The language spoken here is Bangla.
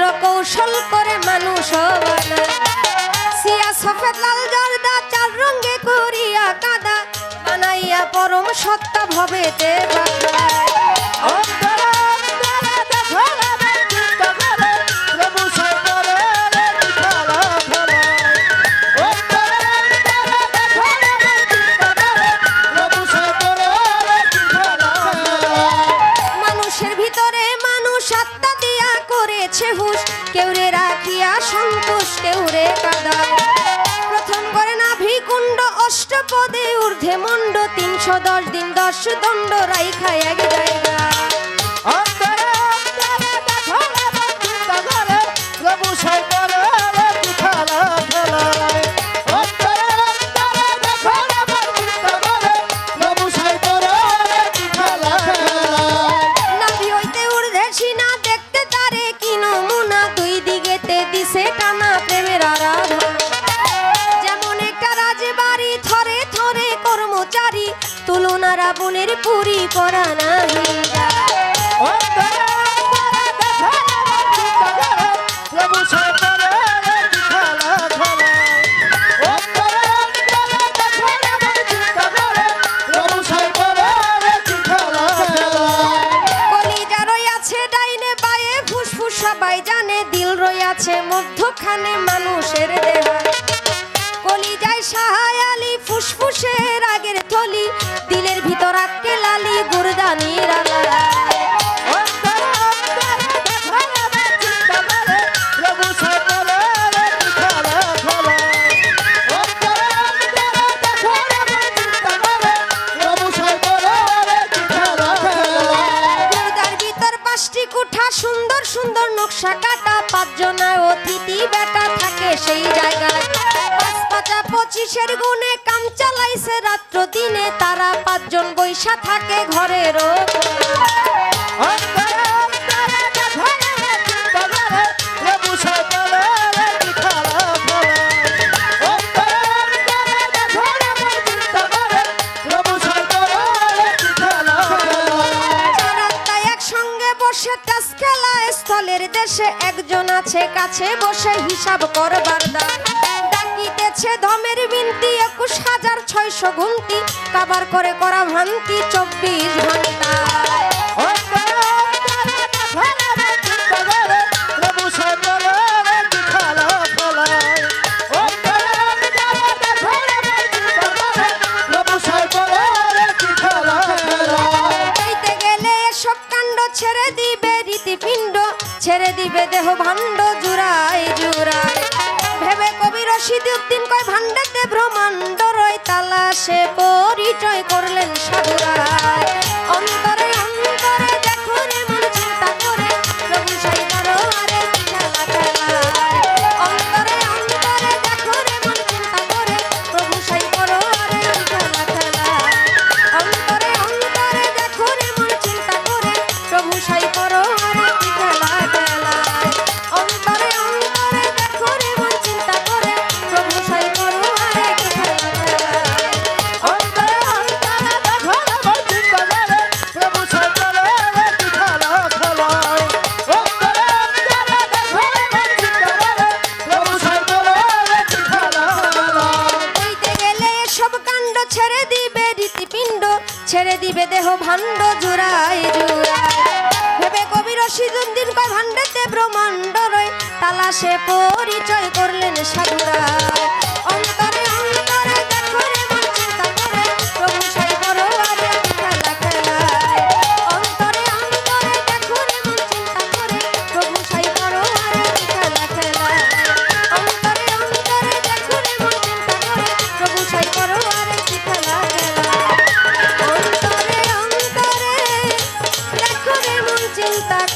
বিচিত্র কৌশল করে মানুষ। সিয়া সফেদ, লাল জর্দা চার রঙে করিয়া কাদা বানাইয়া পরম সত্তা ভবেতে বানায়। হুশ, কেউ রে রাখিয়া সন্তোষ কেউ রে কাদা প্রথম করে না ভিকুণ্ড অষ্টপদে ঊর্ধ্বে মণ্ড, তিনশো দশ দিন দশ দণ্ড রাই খায় এক জায়গা। রইয়াছে ডাইনে বায়ে ফুসফুস সবাই জানে দিল রইয়াছে মধ্যখানে মানুষের দেহ কলিজায় সাহায় আলী ফুসফুসের আগের থলি, দিলের ভিতর আটকে লালি কুঠা, সুন্দর সুন্দর নকশা কাটা পাঁচজনা অতিথি বেটা থাকে সেই জায়গায়। পাঁচা পঁচিশের গুণে কাম চালাইছে রাত্র দিনে। তারা পাঁচজন বৈশা থাকে ঘরের দেশে একজন আছে, কাছে বসে হিসাব করবার দাম। ডাকিতেছে ধমের বিনতি, একুশ হাজার ছয়শো ঘুমটি কাবার করে করা ভান্তি চব্বিশ ঘণ্টা ছেড়ে দিবে রীতিপিণ্ড, ছেড়ে দিবে দেহ ভাণ্ড জুড়াই জুড়াই ভেবে কবি রশিদ উদ্দিন কয় ভান্ডাতে ব্রহ্মাণ্ড রয় তালাশে পরিচয় করলেন ছেড়ে দিবে দেহ ভাণ্ড জুড়াই জুড়াই ভেবে কবি রশিদুদ্দিন কয়, ভাণ্ডেতে ব্রহ্মাণ্ড রয়। তালাশে পরিচয় করলেন সাধুরায়। চিন্তা